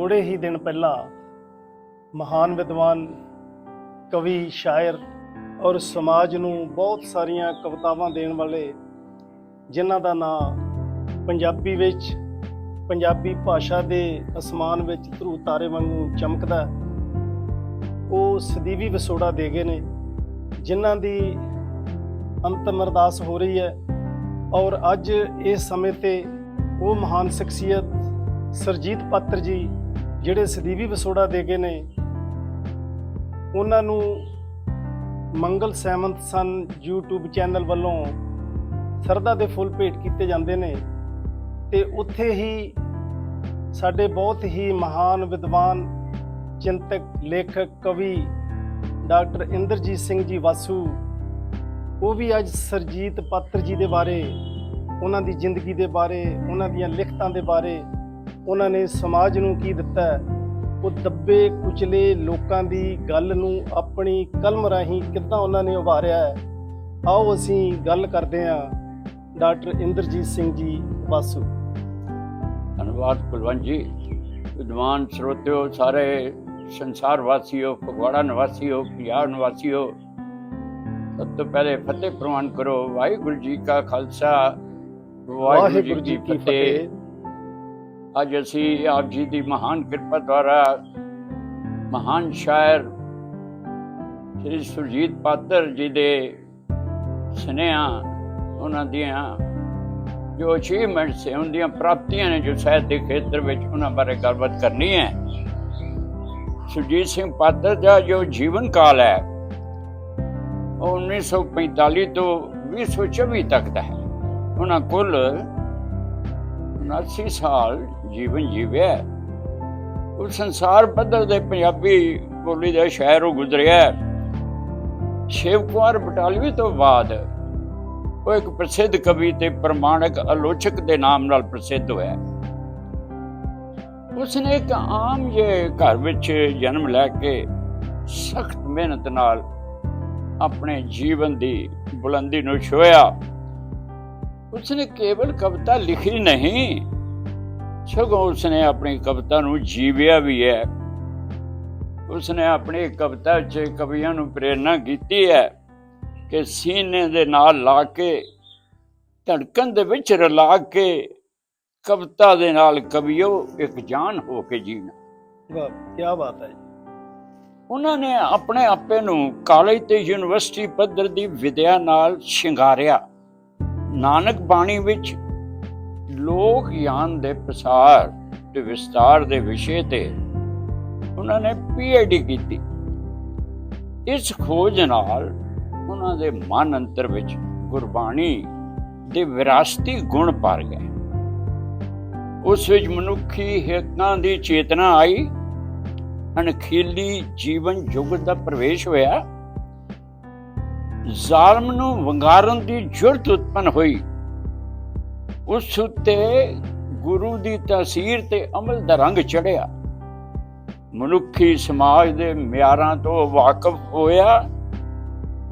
ਥੋੜੇ ਹੀ ਦਿਨ ਪਹਿਲਾਂ ਮਹਾਨ ਵਿਦਵਾਨ, ਕਵੀ, ਸ਼ਾਇਰ ਔਰ ਸਮਾਜ ਨੂੰ ਬਹੁਤ ਸਾਰੀਆਂ ਕਵਿਤਾਵਾਂ ਦੇਣ ਵਾਲੇ ਜਿਨ੍ਹਾਂ ਦਾ ਨਾਂ ਪੰਜਾਬੀ ਵਿੱਚ, ਪੰਜਾਬੀ ਭਾਸ਼ਾ ਦੇ ਅਸਮਾਨ ਵਿੱਚ ਧਰੂ ਤਾਰੇ ਵਾਂਗੂ ਚਮਕਦਾ ਉਹ ਸਦੀਵੀ ਵਿਛੋੜਾ ਦੇ ਗਏ ਨੇ, ਜਿਨ੍ਹਾਂ ਦੀ ਅੰਤਮ ਅਰਦਾਸ ਹੋ ਰਹੀ ਹੈ ਔਰ ਅੱਜ ਇਸ ਸਮੇਂ ਤੇ ਉਹ ਮਹਾਨ ਸ਼ਖਸੀਅਤ ਸਰਜੀਤ ਪਾਤਰ ਜੀ ਜਿਹੜੇ ਸਦੀਵੀ ਵਿਛੋੜਾ ਦੇ ਗਏ ਨੇ, ਉਹਨਾਂ ਨੂੰ ਮੰਗਲ ਸੈਮੰਤ ਸਨ YouTube ਚੈਨਲ ਵੱਲੋਂ ਸਰਦਾ ਦੇ ਫੁੱਲ ਭੇਟ ਕੀਤੇ ਜਾਂਦੇ ਨੇ ਤੇ ਉੱਥੇ ਹੀ ਸਾਡੇ ਬਹੁਤ ਹੀ ਮਹਾਨ ਵਿਦਵਾਨ, ਚਿੰਤਕ, ਲੇਖਕ, ਕਵੀ ਡਾਕਟਰ ਇੰਦਰਜੀਤ ਸਿੰਘ ਜੀ ਵਾਸੂ, ਉਹ ਵੀ ਅੱਜ ਸਰਜੀਤ ਪਾਤਰ ਜੀ ਦੇ ਬਾਰੇ, ਉਹਨਾਂ ਦੀ ਜ਼ਿੰਦਗੀ ਦੇ ਬਾਰੇ, ਉਹਨਾਂ ਦੀਆਂ ਲਿਖਤਾਂ ਦੇ ਬਾਰੇ ਉਹਨਾਂ ਨੇ ਸਮਾਜ ਨੂੰ ਕੀ ਦਿੱਤਾ ਉਹ ਦੱਬੇ ਕੁਚਲੇ ਲੋਕਾਂ ਦੀ ਗੱਲ ਨੂੰ ਆਪਣੀ ਕਲਮ ਰਾਹੀਂ ਕਿੱਦਾਂ ਉਹਨਾਂ ਨੇ ਉਭਾਰਿਆ ਹੈ? ਆਓ ਅਸੀਂ ਗੱਲ ਕਰਦੇ ਹਾਂ ਡਾਕਟਰ ਇੰਦਰਜੀਤ ਸਿੰਘ ਜੀ ਵਾਸੂ। ਧੰਨਵਾਦ ਕੁਲਵੰਤ ਜੀ। ਵਿਦਵਾਨ ਸਰੋਤਿਓ ਸਾਰੇ ਸੰਸਾਰ ਵਾਸੀਓ ਫਗਵਾੜਾ ਨਿਵਾਸੀਓ ਪੰਜਾਬ ਨਿਵਾਸੀਓ ਸਭ ਤੋਂ ਪਹਿਲੇ ਫਤਿਹ ਪ੍ਰਵਾਨ ਕਰੋ। ਵਾਹਿਗੁਰੂ ਜੀ ਕਾ ਖਾਲਸਾ ਵਾਹਿਗੁਰੂ ਜੀ ਕੀ ਫਤਿਹ। ਅੱਜ ਅਸੀਂ ਆਪ ਜੀ ਦੀ ਮਹਾਨ ਕਿਰਪਾ ਦੁਆਰਾ ਮਹਾਨ ਸ਼ਾਇਰ ਸ੍ਰੀ ਸੁਰਜੀਤ ਪਾਤਰ ਜੀ ਦੇ ਸੁਨੇਹਾ, ਉਹਨਾਂ ਦੀਆਂ ਜੋ ਅਚੀਵਮੈਂਟਸ ਉਹਨਾਂ ਦੀਆਂ ਪ੍ਰਾਪਤੀਆਂ ਨੇ ਜੋ ਸਾਹਿਤ ਦੇ ਖੇਤਰ ਵਿੱਚ ਉਹਨਾਂ ਬਾਰੇ ਗੱਲਬਾਤ ਕਰਨੀ ਹੈ। ਸੁਰਜੀਤ ਸਿੰਘ ਪਾਤਰ ਦਾ ਜੋ ਜੀਵਨ ਕਾਲ ਹੈ, ਉਹ 1945 ਤੋਂ 2024 ਤੱਕ ਦਾ ਹੈ। ਉਹਨਾਂ ਕੁੱਲ 79 ਸਾਲ ਜੀਵਨ ਜੀਵਿਆ ਉਹ ਸੰਸਾਰ ਪੱਧਰ ਦੇ ਪੰਜਾਬੀ ਬੋਲੀ ਦਾ ਸ਼ਾਇਰ ਉਹ ਗੁਜ਼ਰਿਆ ਸ਼ਿਵ ਕੁਮਾਰ ਬਟਾਲਵੀ ਤੋਂ ਬਾਅਦ ਉਹ ਇੱਕ ਪ੍ਰਸਿੱਧ ਕਵੀ ਤੇ ਪ੍ਰਮਾਣਿਕ ਆਲੋਚਕ ਦੇ ਨਾਮ ਨਾਲ ਪ੍ਰਸਿੱਧ ਹੋਇਆ ਉਸਨੇ ਇੱਕ ਆਮ ਜਿਹੇ ਘਰ ਵਿੱਚ ਜਨਮ ਲੈ ਕੇ ਸਖਤ ਮਿਹਨਤ ਨਾਲ ਆਪਣੇ ਜੀਵਨ ਦੀ ਬੁਲੰਦੀ ਨੂੰ ਛੋਇਆ ਉਸਨੇ ਕੇਵਲ ਕਵਿਤਾ ਲਿਖੀ ਨਹੀਂ ਸਗੋਂ ਉਸਨੇ ਆਪਣੀ ਕਵਿਤਾ ਨੂੰ ਜੀਵਿਆ ਵੀ ਹੈ? ਉਸਨੇ ਆਪਣੀ ਕਵਿਤਾ 'ਚ ਕਵੀਆਂ ਨੂੰ ਪ੍ਰੇਰਣਾ ਕੀਤੀ ਹੈ ਕਿ ਸੀਨੇ ਦੇ ਨਾਲ ਲਾ ਕੇ ਧੜਕਣ ਦੇ ਵਿੱਚ ਰਲਾ ਕੇ ਕਵਿਤਾ ਦੇ ਨਾਲ ਕਵੀਓ ਇੱਕ ਜਾਨ ਹੋ ਕੇ ਜੀਣਾ। ਵਾਹ ਕੀ ਬਾਤ ਹੈ ਉਹਨਾਂ ਨੇ ਆਪਣੇ ਆਪੇ ਨੂੰ ਕਾਲਜ ਤੇ ਯੂਨੀਵਰਸਿਟੀ ਪੱਧਰ ਦੀ ਵਿਦਿਆ ਨਾਲ ਸ਼ਿੰਗਾਰਿਆ। ਨਾਨਕ ਬਾਣੀ ਵਿੱਚ ਲੋਕ ਗਿਆਨ ਦੇ ਪ੍ਰਸਾਰ ਤੇ ਵਿਸਤਾਰ ਦੇ ਵਿਸ਼ੇ ਤੇ ਉਹਨਾਂ ਨੇ ਪੀਐਚਡੀ ਕੀਤੀ। ਇਸ ਖੋਜ ਨਾਲ ਉਹਨਾਂ ਦੇ ਮਨ ਅੰਤਰ ਵਿੱਚ ਗੁਰਬਾਣੀ ਦੇ ਵਿਰਾਸਤੀ ਗੁਣ ਭਰ ਗਏ। ਉਸ ਵਿੱਚ ਮਨੁੱਖੀ ਹਿੱਤਾਂ ਦੀ ਚੇਤਨਾ ਆਈ, ਅਣਖੀਲੀ ਜੀਵਨ ਯੁੱਗ ਦਾ ਪ੍ਰਵੇਸ਼ ਹੋਇਆ। ਜ਼ਾਲਮ ਨੂੰ ਵੰਗਾਰਨ ਦੀ ਜੁਰਤ ਉਤਪਨ ਹੋਈ। ਉਸ ਉੱਤੇ ਗੁਰੂ ਦੀ ਤਾਸੀਰ ਤੇ ਅਮਲ ਦਾ ਰੰਗ ਚੜਿਆ। ਮਨੁੱਖੀ ਸਮਾਜ ਦੇ ਮਿਆਰਾਂ ਤੋਂ ਵਾਕਿਫ ਹੋਇਆ।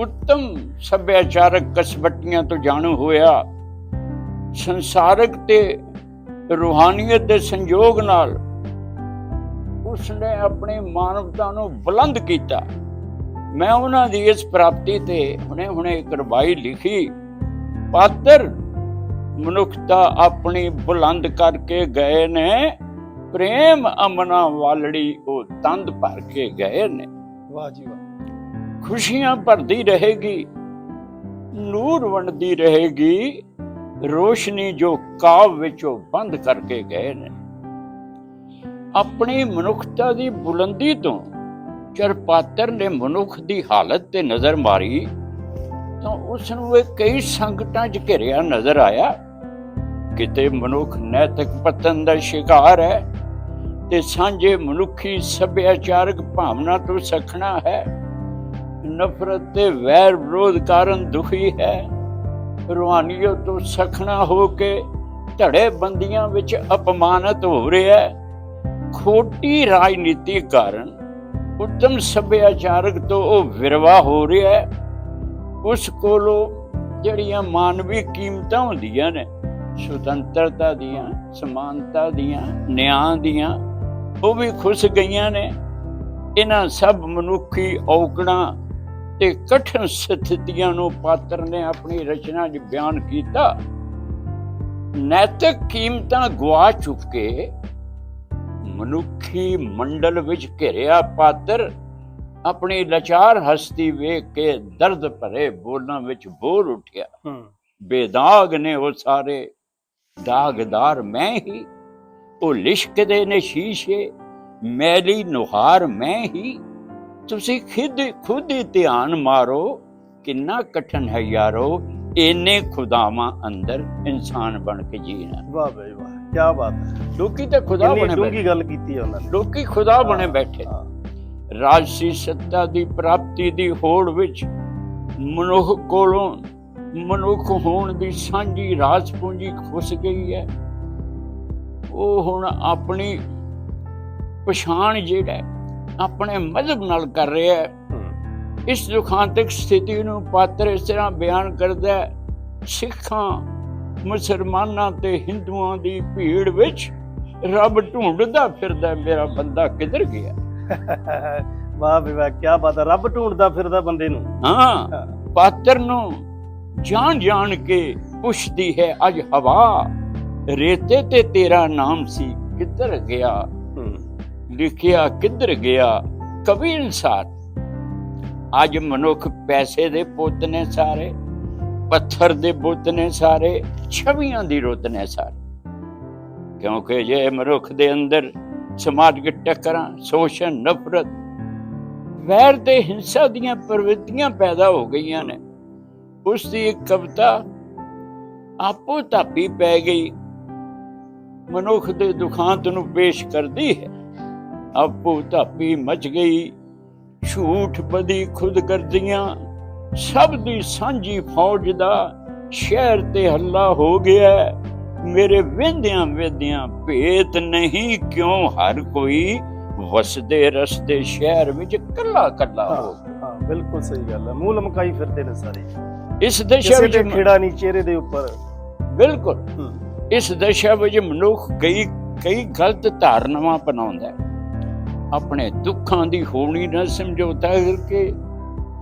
ਉੱਤਮ ਸੱਭਿਆਚਾਰਕ ਕਸਬਟੀਆਂ ਤੋਂ ਜਾਣੂ ਹੋਇਆ। ਸੰਸਾਰਕ ਤੇ ਰੂਹਾਨੀਅਤ ਦੇ ਸੰਯੋਗ ਨਾਲ ਉਸਨੇ ਆਪਣੀ ਮਾਨਵਤਾ ਨੂੰ ਬੁਲੰਦ ਕੀਤਾ। ਮੈਂ ਉਹਨਾਂ ਦੀ ਇਸ ਪ੍ਰਾਪਤੀ ਤੇ ਹੁਣੇ ਹੁਣੇ ਇੱਕ ਰਵਾਈ ਲਿਖੀ। ਪਾਤਰ ਮਨੁੱਖਤਾ ਆਪਣੀ ਬੁਲੰਦ ਕਰਕੇ ਗਏ ਨੇ ਪ੍ਰੇਮ ਅਮਨਾ ਵਾਲੜੀ ਉਹ ਤੰਦ ਭਰ ਕੇ ਗਏ ਨੇ। ਵਾਹ ਜੀ ਵਾਹ। ਖੁਸ਼ੀਆਂ ਭਰਦੀ ਰਹੇਗੀ ਨੂਰ ਵੰਡਦੀ ਰਹੇਗੀ ਰੋਸ਼ਨੀ ਜੋ ਕਾਵ ਵਿੱਚੋਂ ਬੰਦ ਕਰਕੇ ਗਏ ਨੇ। ਆਪਣੀ ਮਨੁੱਖਤਾ ਦੀ ਬੁਲੰਦੀ ਤੋਂ ਚਰਪਾਤਰ ਨੇ ਮਨੁੱਖ ਦੀ ਹਾਲਤ ਤੇ ਨਜ਼ਰ ਮਾਰੀ ਤਾਂ ਉਸ ਨੂੰ ਇਹ ਕਈ ਸੰਕਟਾਂ 'ਚ ਘਿਰਿਆ ਨਜ਼ਰ ਆਇਆ। ਕਿਤੇ ਮਨੁੱਖ ਨੈਤਿਕ ਪਤਨ ਦਾ ਸ਼ਿਕਾਰ ਹੈ ਤੇ ਸਾਂਝੇ ਮਨੁੱਖੀ ਸੱਭਿਆਚਾਰਕ ਭਾਵਨਾ ਤੋਂ ਸਖਣਾ ਹੈ। ਨਫ਼ਰਤ ਤੇ ਵੈਰ ਵਿਰੋਧ ਕਾਰਨ ਦੁਖੀ ਹੈ। ਰੂਹਾਨੀਅਤ ਤੋਂ ਸਖਣਾ ਹੋ ਕੇ ਧੜੇ ਬੰਦੀਆਂ ਵਿੱਚ ਅਪਮਾਨਿਤ ਹੋ ਰਿਹਾ ਹੈ। ਖੋਟੀ ਰਾਜਨੀਤੀ ਕਾਰਨ ਉੱਤਮ ਸੱਭਿਆਚਾਰਕ ਤੋਂ ਉਹ ਵਿਰਵਾ ਹੋ ਰਿਹਾ ਹੈ। ਉਸ ਕੋਲੋਂ ਜਿਹੜੀਆਂ ਮਾਨਵੀ ਕੀਮਤਾਂ ਹੁੰਦੀਆਂ ਨੇ ਸੁਤੰਤਰਤਾ ਦੀਆਂ ਸਮਾਨਤਾ ਦੀਆਂ ਨਿਆਂ ਦੀਆਂ ਉਹ ਵੀ ਖੁੱਸ ਗਈਆਂ ਨੇ। ਇਹਨਾਂ ਸਭ ਮਨੁੱਖੀ ਔਕੜਾਂ ਤੇ ਕਠਿਨ ਸਥਿਤੀਆਂ ਨੂੰ ਪਾਤਰ ਨੇ ਆਪਣੀ ਰਚਨਾ 'ਚ ਬਿਆਨ ਕੀਤਾ। ਨੈਤਿਕ ਕੀਮਤਾਂ ਗਵਾ ਚੁੱਕੇ ਮਨੁੱਖੀ ਮੰਡਲ ਵਿੱਚ ਘਿਰਿਆ ਪਾਤਰ ਆਪਣੀ ਲਾਚਾਰ ਹਸਤੀ ਵੇਖ ਕੇ ਦਰਦ ਭਰੇ ਬੋਲਾਂ ਵਿੱਚ ਬੋਲ ਉੱਠਿਆ। ਬੇਦਾਗ ਨੇ ਉਹ ਸਾਰੇ ਦਾਗਦਾਰ ਮੈਂ ਹੀ ਉਹ ਲਿਸ਼ਕਦੇ ਨੇ ਸ਼ੀਸ਼ੇ ਮੈਲੀ ਨੁਹਾਰ ਮੈਂ ਹੀ। ਤੁਸੀਂ ਖੁਦ ਖੁਦ ਹੀ ਧਿਆਨ ਮਾਰੋ ਕਿੰਨਾ ਕਠਨ ਹੈ ਯਾਰੋ ਇੰਨੇ ਖੁਦਾਵਾਂ ਅੰਦਰ ਇਨਸਾਨ ਬਣ ਕੇ ਜੀਣਾ। ਵਾਹ ਬਈ ਵਾਹ ਕੀ ਬਾਤ ਲੋਕੀ ਤਾਂ ਖੁਦਾ ਬਣੇ ਬੈਠੇ। ਗੱਲ ਕੀਤੀ ਉਹਨਾਂ ਨੇ। ਲੋਕੀ ਖੁਦਾ ਬਣੇ ਬੈਠੇ। ਰਾਜਸੀ ਸੱਤਾ ਦੀ ਪ੍ਰਾਪਤੀ ਦੀ ਹੋੜ ਵਿੱਚ ਮਨੁੱਖ ਕੋਲੋਂ ਮਨੁੱਖ ਹੋਣ ਦੀ ਸਾਂਝੀ ਰਾਜ ਪੂੰਜੀ ਖੁੱਸ ਗਈ ਹੈ। ਉਹ ਹੁਣ ਆਪਣੀ ਪਛਾਣ ਜਿਹੜਾ ਆਪਣੇ ਮਜ਼ਹਬ ਨਾਲ ਕਰ ਰਿਹਾ ਹੈ। ਇਸ ਦੁਖਾਂਤਕ ਸਥਿਤੀ ਨੂੰ ਪਾਤਰ ਇਸ ਤਰ੍ਹਾਂ ਬਿਆਨ ਕਰਦਾ ਹੈ ਸਿੱਖਾਂ ਮੁਸਲਮਾਨਾਂ ਤੇ ਹਿੰਦੂਆਂ ਦੀ ਭੀੜ ਵਿੱਚ ਰੱਬ ਢੂੰਡਦਾ ਫਿਰਦਾ ਮੇਰਾ ਬੰਦਾ ਕਿੱਧਰ ਗਿਆ? ਵਾਹ ਬਈ ਵਾਹ ਕੀ ਬਾਤ ਹੈ ਰੱਬ ਢੂੰਡਦਾ ਫਿਰਦਾ ਬੰਦੇ ਨੂੰ। ਹਾਂ, ਪਾਤਰ ਨੂੰ ਜਾਣ ਜਾਣ ਕੇ ਪੁੱਛਦੀ ਹੈ ਅੱਜ ਹਵਾ ਰੇਤੇ ਤੇ ਤੇਰਾ ਨਾਮ ਸੀ ਕਿੱਧਰ ਗਿਆ? ਲਿਖਿਆ ਕਿੱਧਰ ਗਿਆ? ਕਵੀ ਇਨਸਾਨ ਅੱਜ ਮਨੁੱਖ ਪੈਸੇ ਦੇ ਪੁੱਤ ਨੇ ਸਾਰੇ ਪੱਥਰ ਦੇ ਬੁੱਤ ਨੇ ਸਾਰੇ ਛਵੀਆਂ ਦੀ ਰੁੱਤ ਨੇ ਸਾਰੇ। ਕਿਉਂਕਿ ਜੇ ਮਨੁੱਖ ਦੇ ਅੰਦਰ ਸਮਾਜਿਕ ਟੱਕਰਾਂ ਸ਼ੋਸ਼ਣ ਨਫ਼ਰਤ ਵੈਰ ਤੇ ਹਿੰਸਾ ਦੀਆਂ ਪ੍ਰਵਿਰਤੀਆਂ ਪੈਦਾ ਹੋ ਗਈਆਂ ਨੇ ਉਸ ਦੀ ਇੱਕ ਕਵਿਤਾ ਆਪੋ ਧਾਪੀ ਪੈ ਗਈ। ਮਨੁੱਖ ਦੇ ਦੁਖਾਂਤ ਨੂੰ ਪੇਸ਼ ਕਰਦੀ ਹੈ। ਆਪੋ ਧਾਪੀ ਮਚ ਗਈ। ਝੂਠ ਬਦੀ ਖੁਦ ਕਰਦੀਆਂ। ਸਭ ਦੀ ਸਾਂਝੀ ਫੌਜ ਦਾ ਸ਼ਹਿਰ ਤੇ ਹੱਲਾ ਹੋ ਗਿਆ। ਮੇਰੇ ਵੇਂਦਿਆਂ ਵੇਦਿਆਂ ਭੇਤ ਨਹੀਂ ਕਿਉਂ ਹਰ ਕੋਈ ਵਸਦੇ ਰਸਤੇ ਸ਼ਹਿਰ ਵਿੱਚ ਕੱਲਾ ਕੱਲਾ ਹੋ, ਬਿਲਕੁਲ ਸਹੀ ਗੱਲ ਹੈ। ਮੂੰਹ ਲਮਕਾਈ ਫਿਰਦੇ ਨੇ ਸਾਰੇ। ਇਸ ਦਸ਼ਾ ਵਿੱਚ ਖੇੜਾ ਨਹੀਂ ਚਿਹਰੇ ਦੇ ਉੱਪਰ। ਬਿਲਕੁਲ। ਇਸ ਦਸ਼ਾ ਵਿੱਚ ਮਨੁੱਖ ਕਈ ਕਈ ਗਲਤ ਧਾਰਨਾਵਾਂ ਅਪਣਾਉਂਦਾ ਹੈ। ਆਪਣੇ ਦੁੱਖਾਂ ਦੀ ਹੋਣੀ ਨਾਲ ਸਮਝੌਤਾ ਕਰਕੇ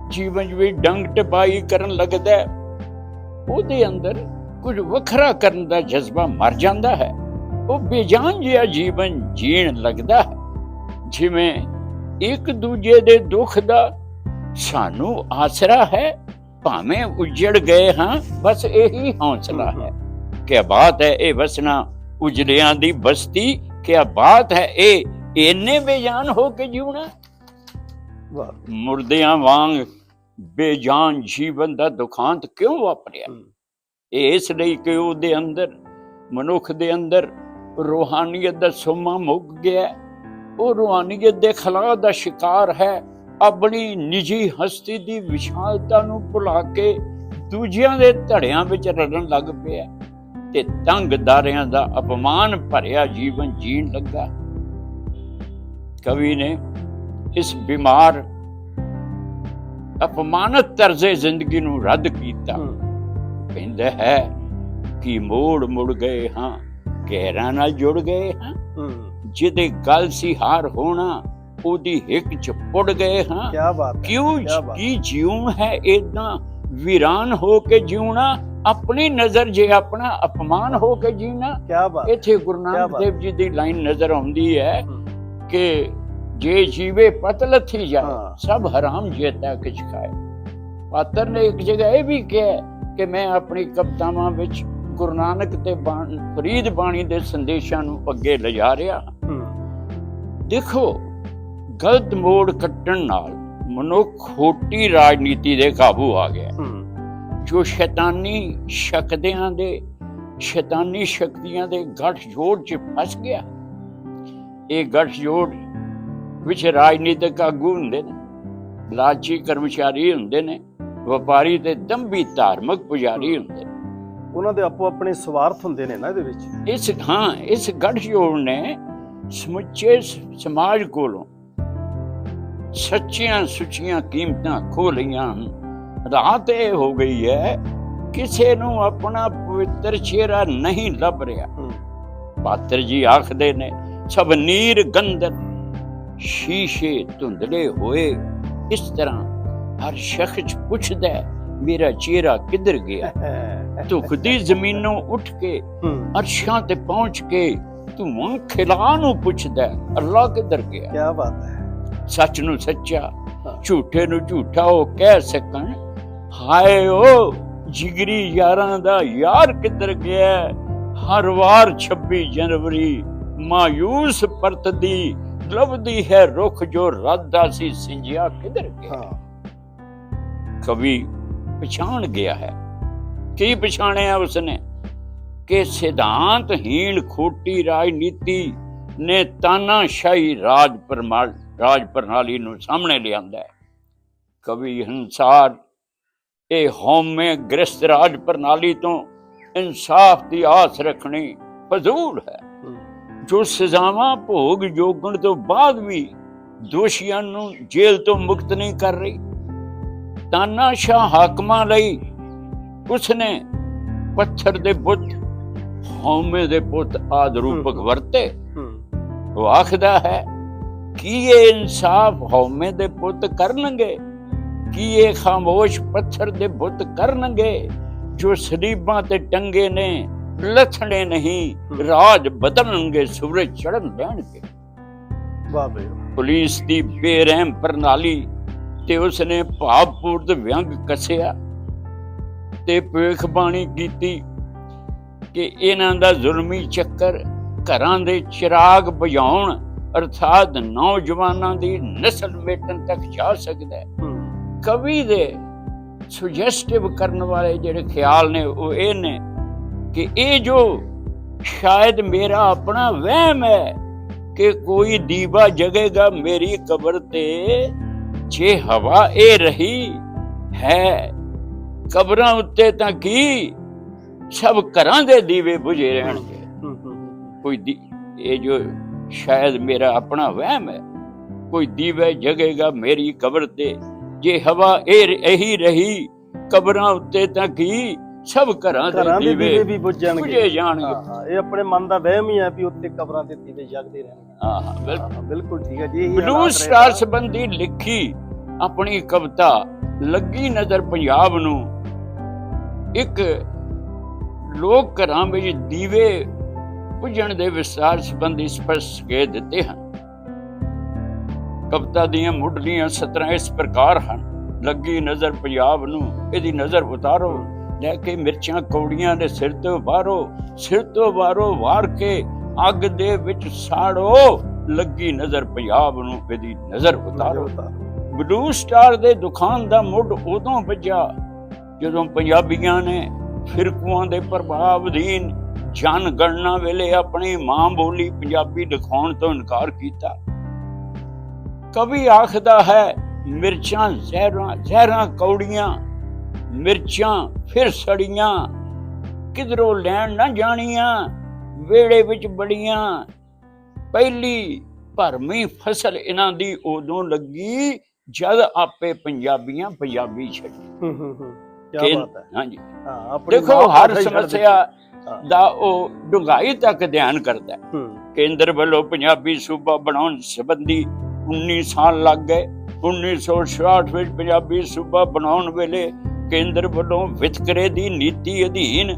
ਜੀਵਨ ਵਿੱਚ ਡੰਗ ਟਪਾਈ ਕਰਨ ਲੱਗਦਾ ਹੈ। ਉਹਦੇ ਅੰਦਰ ਕੁਝ ਵੱਖਰਾ ਕਰਨ ਦਾ ਜਜ਼ਬਾ ਮਰ ਜਾਂਦਾ ਹੈ। ਉਹ ਬੇਜਾਨ ਜਿਹਾ ਜੀਵਨ ਜੀਣ ਲੱਗਦਾ ਹੈ। ਜਿਵੇਂ ਇੱਕ ਦੂਜੇ ਦੇ ਦੁੱਖ ਦਾ ਸਾਨੂੰ ਆਸਰਾ ਹੈ ਭਾਵੇਂ ਉਜੜ ਗਏ ਹਾਂ ਬਸ ਇਹੀ ਹੌਸਲਾ ਹੈ। ਕਿਆ ਬਾਤ ਹੈ ਇਹ ਵਸਣਾ ਉਜੜਿਆਂ ਦੀ ਬਸਤੀ ਕਿਆ ਬਾਤ ਹੈ ਇਹ ਇੰਨੇ ਬੇਜਾਨ ਹੋ ਕੇ ਜਿਉਣਾ। ਵਾਹ। ਮੁਰਦਿਆਂ ਵਾਂਗ ਬੇਜਾਨ ਜੀਵਨ ਦਾ ਦੁਖਾਂਤ ਕਿਉਂ ਵਾਪਰਿਆ? ਇਹ ਇਸ ਲਈ ਕਿ ਉਹਦੇ ਅੰਦਰ ਮਨੁੱਖ ਦੇ ਅੰਦਰ ਰੂਹਾਨੀਅਤ ਦਾ ਸੋਮਾ ਮੁੱਕ ਗਿਆ। ਉਹ ਰੂਹਾਨੀਅਤ ਦੇ ਖਲਾਅ ਦਾ ਸ਼ਿਕਾਰ ਹੈ। ਆਪਣੀ ਨਿੱਜੀ ਹਸਤੀ ਦੀ ਵਿਸ਼ਾਲਤਾ ਨੂੰ ਭੁਲਾ ਕੇ ਦੂਜਿਆਂ ਦੇ ਧੜਿਆਂ ਵਿੱਚ ਰਲਣ ਲੱਗ ਪਿਆ। ਤੇ ਤੰਗਦਾਰਿਆਂ ਦਾ ਅਪਮਾਨ ਭਰਿਆ ਜੀਵਨ ਜੀਣ ਲੱਗਾ। ਕਵੀ ਨੇ ਇਸ ਬਿਮਾਰ ਅਪਮਾਨਤ ਤਰਜ਼ੇ ਜ਼ਿੰਦਗੀ ਨੂੰ ਰੱਦ ਕੀਤਾ। ਕਹਿੰਦਾ ਹੈ ਕਿ ਮੋੜ ਮੁੜ ਗਏ ਹਾਂ ਗਹਿਰਾਂ ਨਾਲ ਜੁੜ ਗਏ ਹੂੰ। ਜਿਹਦੇ ਗੱਲ ਸੀ ਹਾਰ ਹੋਣਾ ਉਹਦੀ ਹਿੱਕ ਚ ਪੁੜ ਗਏ ਹਾਂ। ਕੀ ਬਾਤ ਹੈ ਕਿਉਂ। ਕੀ ਜਿਉਂ ਹੈ ਇਦਾਂ ਵੀਰਾਨ ਹੋ ਕੇ ਜਿਉਣਾ ਆਪਣੀ ਨਜ਼ਰ ਜੇ ਆਪਣਾ ਅਪਮਾਨ ਹੋ ਕੇ ਜੀਣਾ। ਕੀ ਬਾਤ ਇੱਥੇ ਗੁਰੂ ਨਾਨਕ। ਦੇਵ ਜੀ ਦੀ ਲਾਈਨ ਨਜ਼ਰ ਆਉਂਦੀ ਹੈ ਕਿ ਜੇ ਜੀਵੇ ਪਤਲਥੀ ਜਾਏ। ਸਭ ਹਰਾਮ ਜੇਤਾ ਕਿਛ ਖਾਏ। ਪਾਤਰ ਨੇ ਇੱਕ ਜਗ੍ਹਾ ਇਹ ਵੀ ਕਿਹਾ ਕਿ ਮੈਂ ਆਪਣੀ ਕਵਿਤਾਵਾਂ ਵਿੱਚ ਗੁਰੂ ਨਾਨਕ ਤੇ ਬਾਣ- ਫਰੀਦ ਬਾਣੀ ਦੇ ਸੰਦੇਸ਼ਾਂ ਨੂੰ ਅੱਗੇ ਲਿਜਾ ਰਿਹਾ। ਦੇਖੋ ਗਲਤ ਮੋੜ ਕੱਟਣ ਨਾਲ ਮਨੁੱਖ ਖੋਟੀ ਰਾਜਨੀਤੀ ਦੇ ਕਾਬੂ ਆ ਗਿਆ। ਜੋ ਸ਼ੈਤਾਨੀ ਸ਼ਕਤੀਆਂ ਦੇ ਸ਼ੈਤਾਨੀ ਸ਼ਕਤੀਆਂ ਦੇ ਗੱਠਜੋੜ 'ਚ ਫਸ ਗਿਆ ਇਹ ਗੱਠਜੋੜ ਵਿੱਚ ਰਾਜਨੀਤਿਕ ਆਗੂ ਹੁੰਦੇ ਨੇ ਲਾਲਚੀ ਕਰਮਚਾਰੀ ਹੁੰਦੇ ਨੇ ਵਪਾਰੀ ਤੇ ਦੰਭੀ ਧਾਰਮਿਕ ਪੁਜਾਰੀ ਹੁੰਦੇ ਨੇ। ਉਹਨਾਂ ਦੇ ਆਪੋ ਆਪਣੇ ਸਵਾਰਥ ਹੁੰਦੇ ਨੇ ਨਾ ਇਹਦੇ ਵਿੱਚ। ਇਸ ਹਾਂ ਇਸ ਗੱਠਜੋੜ ਨੇ ਸਮੁੱਚੇ ਸਮਾਜ ਕੋਲੋਂ ਸੱਚੀਆਂ ਸੁੱਚੀਆਂ ਕੀਮਤਾਂ ਖੋ ਲਈਆਂ ਹਨ। ਰਾਤ ਇਹ ਹੋ ਗਈ ਹੈ ਕਿਸੇ ਨੂੰ ਆਪਣਾ ਪਵਿੱਤਰ ਚਿਹਰਾ ਨਹੀਂ ਲੱਭ ਰਿਹਾ। ਪਾਤਰ ਜੀ ਆਖਦੇ ਨੇ ਸਭ ਨੀਰ ਗੰਧਰ ਸ਼ੀਸ਼ੇ ਧੁੰਦਲੇ ਹੋਏ। ਇਸ ਤਰ੍ਹਾਂ ਹਰ ਸ਼ਖਸ ਪੁੱਛਦਾ ਮੇਰਾ ਚਿਹਰਾ ਕਿੱਧਰ ਗਿਆ? ਧੁਖਦੀ ਜ਼ਮੀਨੋਂ ਉੱਠ ਕੇ ਅਰਸ਼ਾਂ ਤੇ ਪਹੁੰਚ ਕੇ ਧੂਆਂ ਖਿਲਾ ਨੂੰ ਪੁੱਛਦਾ ਅੱਲਾ ਕਿੱਧਰ ਗਿਆ? ਕੀ ਬਾਤ ਹੈ। ਸੱਚ ਨੂੰ ਸੱਚਾ। ਝੂਠੇ ਨੂੰ ਝੂਠਾ ਉਹ ਕਹਿ ਸਕਣ। ਹਾਏ ਓ ਜਿਗਰੀ ਯਾਰਾਂ ਦਾ ਯਾਰ ਕਿੱਧਰ ਗਿਆ? ਹਰ ਵਾਰ 26 ਜਨਵਰੀ ਮਾਯੂਸ ਪਰਤਦੀ ਲੱਭਦੀ ਹੈ ਰੁੱਖ ਜੋ ਰਾਦਾ ਸੀ ਸਿੰਜਿਆ ਕਿੱਧਰ ਗਿਆ? ਕਵੀ ਪਛਾਣ ਗਿਆ ਹੈ। ਕੀ ਪਛਾਣਿਆ ਉਸਨੇ? ਕਿ ਸਿਧਾਂਤਹੀਣ ਖੋਟੀ ਰਾਜਨੀਤੀ ਨੇ ਤਾਨਾਸ਼ਾਹੀ ਰਾਜ ਪਰਮਾਲ ਰਾਜ ਪ੍ਰਣਾਲੀ ਨੂੰ ਸਾਹਮਣੇ ਲਿਆਂਦਾ ਹੈ। ਕਵੀ ਹੰਸਾਰ ਇਹ ਹਉਮੈ ਗ੍ਰਸਤ ਰਾਜ ਪ੍ਰਣਾਲੀ ਤੋਂ ਇਨਸਾਫ ਦੀ ਆਸ ਰੱਖਣੀ ਫਜ਼ੂਲ ਹੈ। ਜੋ ਸਜ਼ਾਵਾਂ ਭੋਗ ਜੋਗਣ ਤੋਂ ਬਾਅਦ ਵੀ ਦੋਸ਼ੀਆਂ ਨੂੰ ਜੇਲ੍ਹ ਤੋਂ ਮੁਕਤ ਨਹੀਂ ਕਰ ਰਹੀ ਤਾਨਾਸ਼ਾਹ ਹਾਕਮਾਂ ਲਈ ਉਸਨੇ ਪੱਥਰ ਦੇ ਬੁੱਤ ਹਉਮੈ ਦੇ ਪੁੱਤ ਆਦ ਰੂਪਕ ਹਮ। ਵਰਤੇ। ਉਹ ਆਖਦਾ ਹੈ ਕੀ ਇਹ ਇਨਸਾਫ ਹਉਮੈ ਦੇ ਪੁੱਤ ਕਰਨਗੇ ਕੀ ਇਹ ਖਾਮੋਸ਼ ਪੱਥਰ ਦੇ ਬੁੱਤ ਕਰਨਗੇ ਜੋ ਸਲੀਬਾਂ ਤੇ ਟੰਗੇ ਨੇ ਲੱਥਣੇ ਨਹੀਂ। ਰਾਜ ਬਦਲਣਗੇ ਸੂਰਜ ਚੜਨ ਦੇਣਗੇ ਵਾਹ। ਪੁਲਿਸ ਦੀ ਬੇਰਹਿਮ ਪ੍ਰਣਾਲੀ ਤੇ ਉਸਨੇ ਭਾਵਪੂਰਤ ਵਿਅੰਗ ਕੱਸਿਆ ਤੇ ਭਵਿੱਖਬਾਣੀ ਕੀਤੀ ਕਿ ਇਹਨਾਂ ਦਾ ਜ਼ੁਲਮੀ ਚੱਕਰ ਘਰਾਂ ਦੇ ਚਿਰਾਗ ਬੁਝਾਉਣ ਅਰਥਾਤ ਨੌਜਵਾਨਾਂ ਦੀ ਨਸਲ ਮੇਟਣ ਤੱਕ ਜਾ ਸਕਦਾ ਹੈ। ਕਵੀ ਦੇ ਸੁਜੈਸਟਿਵ ਕਰਨ ਵਾਲੇ ਜਿਹੜੇ ਖਿਆਲ ਨੇ ਉਹ ਇਹ ਨੇ ਕਿ ਇਹ ਜੋ ਸ਼ਾਇਦ ਮੇਰਾ ਆਪਣਾ ਵਹਿਮ ਹੈ ਕਿ ਕੋਈ ਦੀਵਾ ਜਗੇਗਾ ਮੇਰੀ ਕਬਰ ਤੇ ਜੇ ਹਵਾ ਇਹ ਰਹੀ ਹੈ ਕਬਰਾਂ ਉੱਤੇ ਤਾਂ ਕੀ ਸਭ ਘਰਾਂ ਦੇ ਦੀਵੇ ਬੁਝੇ ਰਹਿਣਗੇ। ਕੋਈ ਇਹ ਜੋ ਸ਼ਾਇਦ ਮੇਰਾ ਆਪਣਾ ਵਹਿਮ ਹੈ। ਕੋਈ ਦੀਵੇ ਜਗੇਗਾ ਮੇਰੀ ਕਬਰ ਤੇ। ਜੇ ਹਵਾ ਇਹ ਇਹੀ ਰਹੀ ਕਬਰਾਂ ਉੱਤੇ ਤਾਂ ਕੀ? ਸਭ ਘਰਾਂ ਦੇ ਦੀਵੇ ਵੀ ਬੁੱਝ ਜਾਣਗੇ ਬੁਝੇ ਜਾਣਗੇ। ਹਾਂ ਹਾਂ ਇਹ ਆਪਣੇ ਮਨ ਦਾ ਵਹਿਮ ਹੀ ਹੈ ਵੀ ਉੱਤੇ ਕਬਰਾਂ ਤੇ ਦੀਵੇ ਜਗਦੇ ਰਹਿਣਗੇ। ਹਾਂ ਬਿਲਕੁਲ ਠੀਕ ਹੈ ਜੀ ਬਲੂ ਸਟਾਰ। ਸੰਬੰਧੀ ਲਿਖੀ ਆਪਣੀ ਕਵਿਤਾ ਲੱਗੀ ਨਜ਼ਰ ਪੰਜਾਬ ਨੂੰ। ਇੱਕ ਲੋਕ ਘਰਾਂ ਵਿੱਚ ਦੀਵੇ ਪੁੱਜਣ ਦੇ ਵਿਸਥਾਰ ਸੰਬੰਧੀ ਸਪਸ਼ਟ ਸੰਕੇਤ ਦਿੱਤੇ ਹਨ। ਕਵਿਤਾ ਦੀਆਂ ਮੁੱਢਲੀਆਂ ਸਤਰਾਂ ਇਸ ਪ੍ਰਕਾਰ ਹਨ। ਲੱਗੀ ਨਜ਼ਰ ਪੰਜਾਬ ਨੂੰ, ਇਹਦੀ ਨਜ਼ਰ ਉਤਾਰੋ। ਲੈ ਕੇ ਮਿਰਚਾਂ ਕੌੜੀਆਂ ਦੇ ਸਿਰ ਤੋਂ ਬਾਹਰੋ ਸਿਰ ਤੋਂ ਬਾਹਰੋ ਵਾਰ ਕੇ ਅੱਗ ਦੇ ਵਿੱਚ ਸਾੜੋ। ਲੱਗੀ ਨਜ਼ਰ ਪੰਜਾਬ ਨੂੰ, ਇਹਦੀ ਨਜ਼ਰ ਉਤਾਰੋ। ਉਤਾਰੋ ਬਲੂ ਸਟਾਰ ਦੇ ਦੁਕਾਨ ਦਾ ਮੁੱਢ ਉਦੋਂ ਵੱਜਾ ਜਦੋਂ ਪੰਜਾਬੀਆਂ ਨੇ ਫਿਰਕੂਆਂ ਦੇ ਪ੍ਰਭਾਵ ਅਧੀਨ ਜਨ ਗਣਨਾ ਵੇਲੇ ਆਪਣੀ ਮਾਂ ਬੋਲੀ ਪੰਜਾਬੀ ਦਿਖਾਉਣ ਤੋਂ ਇਨਕਾਰ ਕੀਤਾ। ਕਵੀ ਆਖਦਾ ਹੈ ਮਿਰਚਾਂ ਜ਼ਹਿਰਾਂ ਜ਼ਹਿਰਾਂ ਕੌੜੀਆਂ ਮਿਰਚਾਂ ਫਿਰ ਸੜੀਆਂ। ਕਿਧਰੋਂ ਲੈਣ ਨਾ ਜਾਣੀਆਂ ਵੇੜੇ ਵਿੱਚ ਬੜੀਆਂ। ਪਹਿਲੀ ਭਰਮੀ ਫਸਲ ਇਹਨਾਂ ਦੀ ਉਦੋਂ ਲੱਗੀ ਜਦ ਆਪੇ ਪੰਜਾਬੀਆਂ ਪੰਜਾਬੀ ਛੱਡੀ ਹੂੰ ਹੂੰ ਹੂੰ। ਕੀ ਕਿ- ਬਾਤ ਹੈ। ਹਾਂਜੀ। ਹਾਂ ਦੇਖੋ ਹਰ। ਸਮੱਸਿਆ। ਦਾ ਉਹ ਡੂੰਘਾਈ ਤੱਕ ਧਿਆਨ ਕਰਦਾ ਹੈ। ਕੇਂਦਰ ਵੱਲੋਂ ਪੰਜਾਬੀ ਸੂਬਾ ਬਣਾਉਣ ਸੰਬੰਧੀ 19 ਸਾਲ ਲੱਗ ਗਏ। 1966 ਵਿੱਚ ਪੰਜਾਬੀ ਸੂਬਾ ਬਣਾਉਣ ਵੇਲੇ ਕੇਂਦਰ ਵੱਲੋਂ ਵਿਤਕਰੇ ਦੀ ਨੀਤੀ ਅਧੀਨ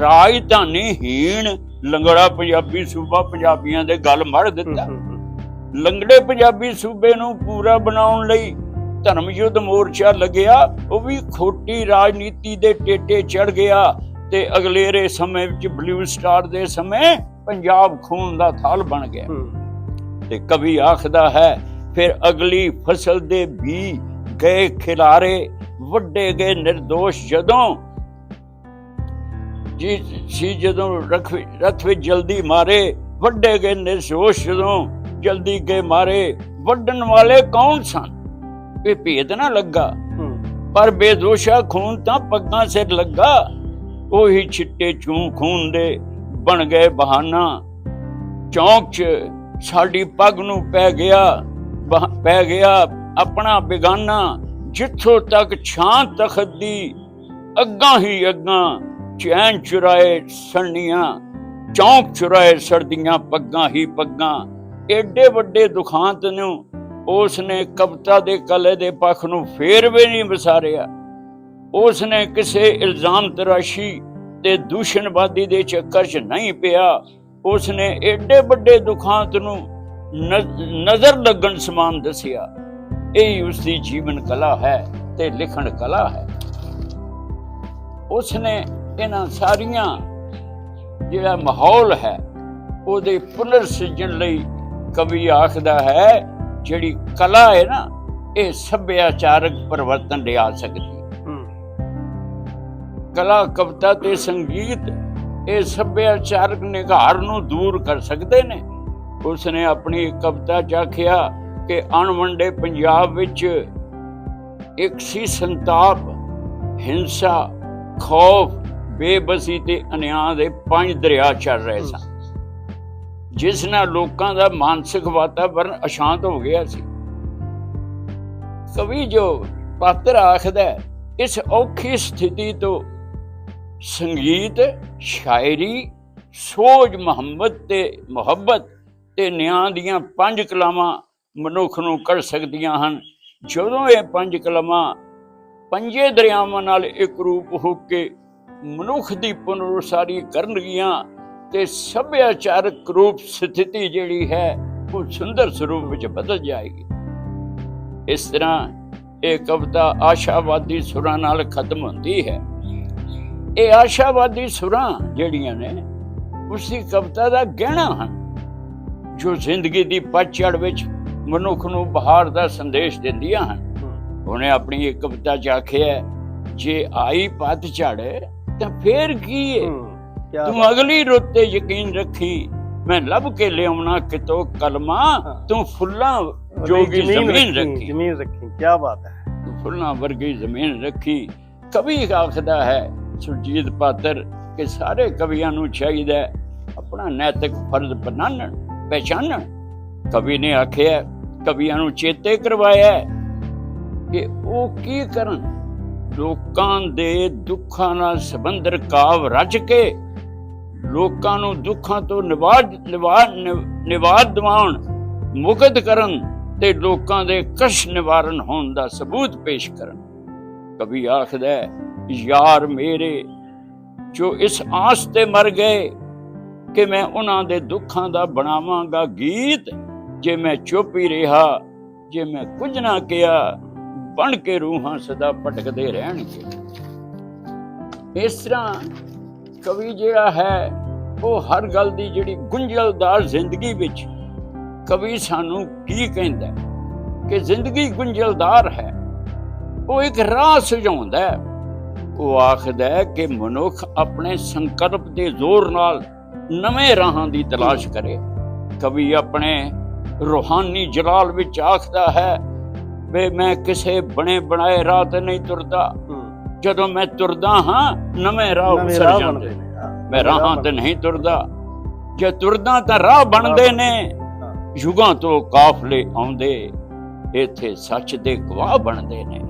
ਰਾਜਧਾਨੀ ਹੀਣ ਲੰਗੜਾ ਪੰਜਾਬੀ ਸੂਬਾ ਪੰਜਾਬੀਆਂ ਦੇ ਗੱਲ ਮੜ ਦਿੱਤਾ। ਲੰਗੜੇ ਪੰਜਾਬੀ ਸੂਬੇ ਨੂੰ ਪੂਰਾ ਬਣਾਉਣ ਲਈ ਧਰਮ ਯੁੱਧ ਮੋਰਚਾ ਲੱਗਿਆ। ਉਹ ਵੀ ਖੋਟੀ ਰਾਜਨੀਤੀ ਦੇ ਟੇਟੇ ਚੜ ਗਿਆ। ਤੇ ਅਗਲੇਰੇ ਸਮੇਂ ਵਿੱਚ ਬਲੂ ਸਟਾਰ ਦੇ ਸਮੇਂ ਪੰਜਾਬ ਖੂਨ ਦਾ ਥਾਲ ਬਣ ਗਿਆ। ਤੇ ਕਵੀ ਆਖਦਾ ਹੈ ਫਿਰ ਅਗਲੀ ਫਸਲ ਦੇ ਵੀ ਗਏ ਖਿਲਾਰੇ ਵੱਡੇ ਗਏ નિર્ਦੋਸ਼ ਜਦੋਂ ਜੀ ਸੀ ਜਦੋਂ ਰਖ ਰਥ ਵਿੱਚ ਜਲਦੀ ਮਾਰੇ ਵੱਡੇ ਗਏ ਨਿਰਦੋਸ਼ ਜਦੋਂ ਜਲਦੀ ਗਏ ਮਾਰੇ ਵੱਢਣ ਵਾਲੇ ਕੌਣ ਸਨ? ਇਹ ਭੇਦ ਨਾ ਲੱਗਾ। ਪਰ ਬੇਦੋਸ਼ਾ ਖੂਨ ਤਾਂ ਪੱਗਾਂ ਸਿਰ ਲੱਗਾ। ਉਹੀ ਛਿੱਟੇ ਚੂੰ ਖੂਨ ਦੇ ਬਣ ਗਏ ਬਹਾਨਾ। ਚੌਂਕ 'ਚ ਸਾਡੀ ਪੱਗ ਨੂੰ ਪੈ ਗਿਆ ਪੈ ਗਿਆ ਆਪਣਾ ਬਿਗਾਨਾ। ਜਿੱਥੋਂ ਤੱਕ ਛਾਂ ਤਖਤ ਦੀ ਅੱਗਾਂ ਹੀ ਅੱਗਾਂ ਚੈਨ ਚੁਰਾਏ ਸਣੀਆਂ ਚੌਂਕ ਚੁਰਾਏ ਸਰਦੀਆਂ ਪੱਗਾਂ ਹੀ ਪੱਗਾਂ। ਏਡੇ ਵੱਡੇ ਦੁਖਾਂਤ ਨੂੰ ਉਸ ਨੇ ਕਵਿਤਾ ਦੇ ਕਲੇ ਦੇ ਪੱਖ ਨੂੰ ਫੇਰ ਵੀ ਨਹੀਂ ਵਿਸਾਰਿਆ। ਉਸ ਨੇ ਕਿਸੇ ਇਲਜ਼ਾਮ ਤਰਾਸ਼ੀ ਤੇ ਦੂਸ਼ਣਵਾਦੀ ਦੇ ਚੱਕਰ 'ਚ ਨਹੀਂ ਪਿਆ। ਉਸ ਨੇ ਏਡੇ ਵੱਡੇ ਦੁਖਾਂਤ ਨੂੰ ਨਜ਼ਰ ਲੱਗਣ ਸਮਾਨ ਦੱਸਿਆ। ਇਹ ਉਸ ਦੀ ਜੀਵਨ ਕਲਾ ਹੈ ਤੇ ਲਿਖਣ ਕਲਾ ਹੈ। ਉਸ ਨੇ ਇਹਨਾਂ ਸਾਰੀਆਂ ਜਿਹੜਾ ਮਾਹੌਲ ਹੈ, ਉਹਦੇ ਪੁਨਰ ਸਿਰਜਣ ਲਈ ਕਵੀ ਆਖਦਾ ਹੈ, ਜਿਹੜੀ ਕਲਾ ਹੈ ਨਾ, ਇਹ ਸੱਭਿਆਚਾਰਕ ਪਰਿਵਰਤਨ ਲਿਆ ਸਕਦੀ ਕਲਾ ਕਵਿਤਾ ਤੇ ਸੰਗੀਤ, ਇਹ ਸੱਭਿਆਚਾਰਕ ਨਿਘਾਰ ਨੂੰ ਦੂਰ ਕਰ ਸਕਦੇ ਨੇ। ਉਸ ਨੇ ਆਪਣੀ ਕਵਿਤਾ ਚ ਆਖਿਆ ਕਿ ਅਣਵੰਡੇ ਪੰਜਾਬ ਵਿੱਚ ਇੱਕ ਸੀ ਸੰਤਾਪ, ਹਿੰਸਾ, ਖੌਫ, ਬੇਬਸੀ ਤੇ ਅਨਿਆਂ ਦੇ ਪੰਜ ਦਰਿਆ ਚੱਲ ਰਹੇ ਸਨ। ਜਿਸ ਨਾਲ ਲੋਕਾਂ ਦਾ ਮਾਨਸਿਕ ਵਾਤਾਵਰਣ ਅਸ਼ਾਂਤ ਹੋ ਗਿਆ ਸੀ। ਕਵੀ ਜੋ ਪਾਤਰ ਆਖਦਾ ਇਸ ਔਖੀ ਸਥਿਤੀ ਤੋਂ ਸੰਗੀਤ, ਸ਼ਾਇਰੀ, ਸੋਜ ਮੁਹੰਮਦ ਤੇ ਮੁਹੱਬਤ ਤੇ ਨਿਆਂ ਦੀਆਂ ਪੰਜ ਕਲਾਵਾਂ ਮਨੁੱਖ ਨੂੰ ਕਰ ਸਕਦੀਆਂ ਹਨ। ਜਦੋਂ ਇਹ ਪੰਜ ਕਲਾਵਾਂ ਪੰਜੇ ਦਰਿਆਵਾਂ ਨਾਲ ਇੱਕ ਰੂਪ ਹੋ ਕੇ ਮਨੁੱਖ ਦੀ ਪੁਨਰਸਾਰੀ ਕਰਨਗੀਆਂ ਤੇ ਸੱਭਿਆਚਾਰਕ ਰੂਪ ਸਥਿਤੀ ਜਿਹੜੀ ਹੈ, ਉਹ ਸੁੰਦਰ ਸਰੂਪ ਵਿੱਚ ਬਦਲ ਜਾਏਗੀ। ਇਸ ਤਰ੍ਹਾਂ ਇਹ ਕਵਿਤਾ ਆਸ਼ਾਵਾਦੀ ਸੁਰਾਂ ਨਾਲ ਖਤਮ ਹੁੰਦੀ ਹੈ। ਇਹ ਆਸ਼ਾਵਾਦੀ ਸੁਰਾਂ ਜਿਹੜੀਆਂ ਨੇ ਉਸ ਦੀ ਕਵਿਤਾ ਦਾ ਗਹਿਣਾ ਹਨ ਜੋ ਜ਼ਿੰਦਗੀ ਦੀ ਪਤਝੜ ਵਿੱਚ ਮਨੁੱਖ ਨੂੰ ਬਹਾਰ ਦਾ ਸੰਦੇਸ਼ ਦਿੰਦੀਆਂ ਹਨ। ਉਹਨੇ ਆਪਣੀ ਇੱਕ ਕਵਿਤਾ ਚ ਆਖਿਆ ਜੇ ਆਈ ਪਤਝੜ ਤਾਂ ਫੇਰ ਕੀ ਕਿਆ ਤੂੰ ਅਗਲੀ ਰੁੱਤ ਤੇ ਯਕੀਨ ਰੱਖੀ ਮੈਂ ਲੱਭ ਕੇ ਲਿਆਉਣਾ ਕਿਤੋਂ ਕਲਮਾ। ਤੂੰ ਫੁੱਲਾਂ ਜੋਗੀ ਜ਼ਮੀਨ ਰੱਖੀ ਜ਼ਮੀਨ ਰੱਖੀ ਕੀ ਬਾਤ ਹੈ। ਤੂੰ ਫੁੱਲਾਂ ਵਰਗੀ ਜ਼ਮੀਨ ਰੱਖੀ। ਕਵੀ ਆਖਦਾ ਹੈ ਸੁਰਜੀਤ ਪਾਤਰ ਕਿ ਸਾਰੇ ਕਵੀਆਂ ਨੂੰ ਚਾਹੀਦਾ ਆਪਣਾ ਨੈਤਿਕ ਫਰਜ਼ ਬਣਾਉਣ ਪਹਿਚਾਨਣ ਕਵੀ ਨੇ ਆਖਿਆ ਕਵੀਆਂ ਨੂੰ ਚੇਤੇ ਕਰਵਾਇਆ ਕਿ ਉਹ ਕੀ ਕਰਨ। ਲੋਕਾਂ ਦੇ ਦੁੱਖਾਂ ਨਾਲ ਸੰਬੰਧ ਰਕਾਵ ਰਚ ਕੇ ਲੋਕਾਂ ਨੂੰ ਦੁੱਖਾਂ ਤੋਂ ਨਿਵਾਜ ਨਿਵਾਜ ਨਿਵਾਜ ਦਿਵਾਉਣ, ਮੁਕਤ ਕਰਨ ਤੇ ਲੋਕਾਂ ਦੇ ਕਸ਼ ਨਿਵਾਰਨ ਹੋਣ ਦਾ ਸਬੂਤ ਪੇਸ਼ ਕਰਨ। ਕਵੀ ਆਖਦਾ ਯਾਰ ਮੇਰੇ, ਜੋ ਇਸ ਆਸ ਤੇ ਮਰ ਗਏ ਕਿ ਮੈਂ ਉਹਨਾਂ ਦੇ ਦੁੱਖਾਂ ਦਾ ਬਣਾਵਾਂਗਾ ਗੀਤ, ਜੇ ਮੈਂ ਚੁੱਪ ਹੀ ਰਿਹਾ, ਜੇ ਮੈਂ ਕੁਝ ਨਾ ਕਿਹਾ, ਬਣ ਕੇ ਰੂਹਾਂ ਸਦਾ ਭਟਕਦੇ ਰਹਿਣਗੇ। ਇਸ ਤਰ੍ਹਾਂ ਕਵੀ ਜਿਹੜਾ ਹੈ, ਉਹ ਹਰ ਗੱਲ ਦੀ ਜਿਹੜੀ ਗੁੰਝਲਦਾਰ ਜ਼ਿੰਦਗੀ ਵਿੱਚ ਕਵੀ ਸਾਨੂੰ ਕੀ ਕਹਿੰਦਾ ਕਿ ਜ਼ਿੰਦਗੀ ਗੁੰਝਲਦਾਰ ਹੈ, ਉਹ ਇੱਕ ਰਾਹ ਸੁਝਾਉਂਦਾ ਹੈ। ਉਹ ਆਖਦਾ ਹੈ ਕਿ ਮਨੁੱਖ ਆਪਣੇ ਸੰਕਲਪ ਦੇ ਜ਼ੋਰ ਨਾਲ ਨਵੇਂ ਰਾਹਾਂ ਦੀ ਤਲਾਸ਼ ਕਰੇ। ਕਵੀ ਆਪਣੇ ਰੂਹਾਨੀ ਜਲਾਲ ਵਿੱਚ ਆਖਦਾ ਹੈ ਵੇ ਮੈਂ ਕਿਸੇ ਬਣੇ ਬਣਾਏ ਰਾਹ ਤੇ ਨਹੀਂ ਤੁਰਦਾ। ਜਦੋਂ ਮੈਂ ਤੁਰਦਾ ਹਾਂ ਨਵੇਂ ਰਾਹ ਉਸਰ ਜਾਂਦੇ ਮੈਂ ਰਾਹ ਤੇ ਨਹੀਂ ਤੁਰਦਾ। ਜੇ ਤੁਰਦਾ ਤਾਂ ਰਾਹ ਬਣਦੇ ਨੇ। ਯੁਗਾਂ ਤੋਂ ਕਾਫਲੇ ਆਉਂਦੇ। ਇੱਥੇ ਸੱਚ ਦੇ ਗਵਾਹ ਬਣਦੇ ਨੇ।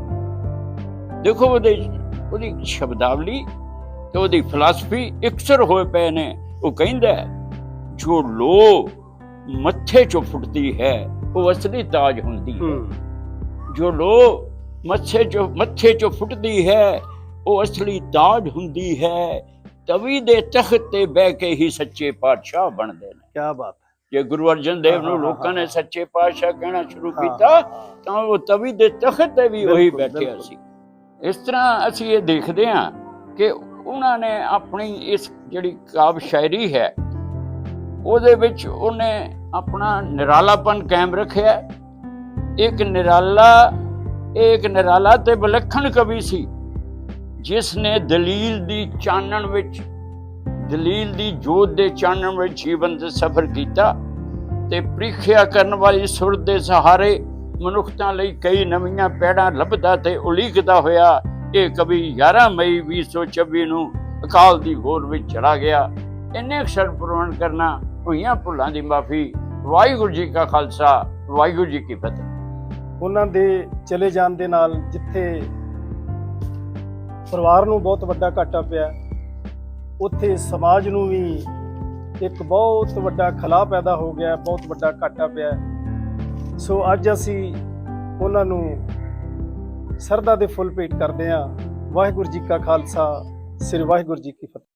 ਦੇਖੋ ਉਹਦੇ ਉਹਦੀ ਸ਼ਬਦਾਵਲੀ ਤੇ ਉਹਦੀ ਫਿਲਾਸਫੀ ਇਕਸਰ ਹੋਏ ਪਏ ਨੇ। ਉਹ ਕਹਿੰਦਾ ਜੋ ਲੋ ਮੱਥੇ ਚੋਂ ਫੁੱਟਦੀ ਹੈ ਉਹ ਅਸਲੀ ਤਾਜ ਹੁੰਦੀ ਹੈ। ਜੋ ਲੋ ਮੱਥੇ ਚੋਂ ਮੱਥੇ ਚੋਂ ਫੁੱਟਦੀ ਹੈ ਉਹ ਅਸਲੀ ਤਾਜ ਹੁੰਦੀ ਹੈ। ਤਵੀ ਦੇ ਤਖਤ ਤੇ ਬਹਿ ਕੇ ਹੀ ਸੱਚੇ ਪਾਤਸ਼ਾਹ ਬਣਦੇ ਨੇ। ਕੀ ਬਾਤ ਜੇ ਗੁਰੂ ਅਰਜਨ ਦੇਵ ਨੂੰ ਲੋਕਾਂ ਨੇ। ਸੱਚੇ ਪਾਤਸ਼ਾਹ ਕਹਿਣਾ ਸ਼ੁਰੂ ਕੀਤਾ ਤਾਂ ਉਹ ਤਵੀ ਦੇ ਤਖਤ ਤੇ ਵੀ ਉਹੀ ਬੈਠਿਆ। ਸੀ। ਇਸ ਤਰ੍ਹਾਂ ਅਸੀਂ ਇਹ ਦੇਖਦੇ ਹਾਂ ਕਿ ਉਹਨਾਂ ਨੇ ਆਪਣੀ ਇਸ ਜਿਹੜੀ ਕਾਵ ਸ਼ਾਇਰੀ ਹੈ, ਉਹਦੇ ਵਿੱਚ ਉਹਨੇ ਆਪਣਾ ਨਿਰਾਲਾਪਨ ਕਾਇਮ ਰੱਖਿਆ। ਇੱਕ ਨਿਰਾਲਾ ਇੱਕ ਨਿਰਾਲਾ ਤੇ ਵਿਲੱਖਣ ਕਵੀ ਸੀ, ਜਿਸ ਨੇ ਦਲੀਲ ਦੀ ਚਾਨਣ ਵਿੱਚ, ਦਲੀਲ ਦੀ ਜੋਤ ਦੇ ਚਾਨਣ ਵਿੱਚ ਜੀਵਨ ਦਾ ਸਫ਼ਰ ਕੀਤਾ ਤੇ ਪ੍ਰੀਖਿਆ ਕਰਨ ਵਾਲੀ ਸੁਰ ਦੇ ਸਹਾਰੇ ਮਨੁੱਖਤਾ ਲਈ ਕਈ ਨਵੀਆਂ ਪੈੜਾਂ ਲੱਭਦਾ ਤੇ ਉਲੀਕਦਾ ਹੋਇਆ, ਇਹ ਕਵੀ 11 ਮਈ 2024 ਨੂੰ ਅਕਾਲ ਦੀ ਗੋਦ ਵਿੱਚ ਚਲਾ ਗਿਆ। ਇੰਨੇ ਅਕਸਰ ਪੂਰਨ ਕਰਨਾ ਹੋਈਆਂ ਭੁੱਲਾਂ ਦੀ ਮਾਫੀ। ਵਾਹਿਗੁਰੂ ਜੀ ਕਾ ਖਾਲਸਾ, ਵਾਹਿਗੁਰੂ ਜੀ ਕੀ ਫਤਿਹ। ਉਹਨਾਂ ਦੇ ਚਲੇ ਜਾਣ ਦੇ ਨਾਲ ਜਿੱਥੇ ਪਰਿਵਾਰ ਨੂੰ ਬਹੁਤ ਵੱਡਾ ਘਾਟਾ ਪਿਆ, ਉੱਥੇ ਸਮਾਜ ਨੂੰ ਵੀ ਇੱਕ ਬਹੁਤ ਵੱਡਾ ਖਲਾ ਪੈਦਾ ਹੋ ਗਿਆ, ਬਹੁਤ ਵੱਡਾ ਘਾਟਾ ਪਿਆ। ਸੋ ਅੱਜ ਅਸੀਂ ਉਹਨਾਂ ਨੂੰ ਸਰਦਾ ਦੇ ਫੁੱਲ ਭੇਟ ਕਰਦੇ ਹਾਂ। ਵਾਹਿਗੁਰੂ ਜੀ ਕਾ ਖਾਲਸਾ, ਸ੍ਰੀ ਵਾਹਿਗੁਰੂ ਜੀ ਕੀ ਫਤਿਹ।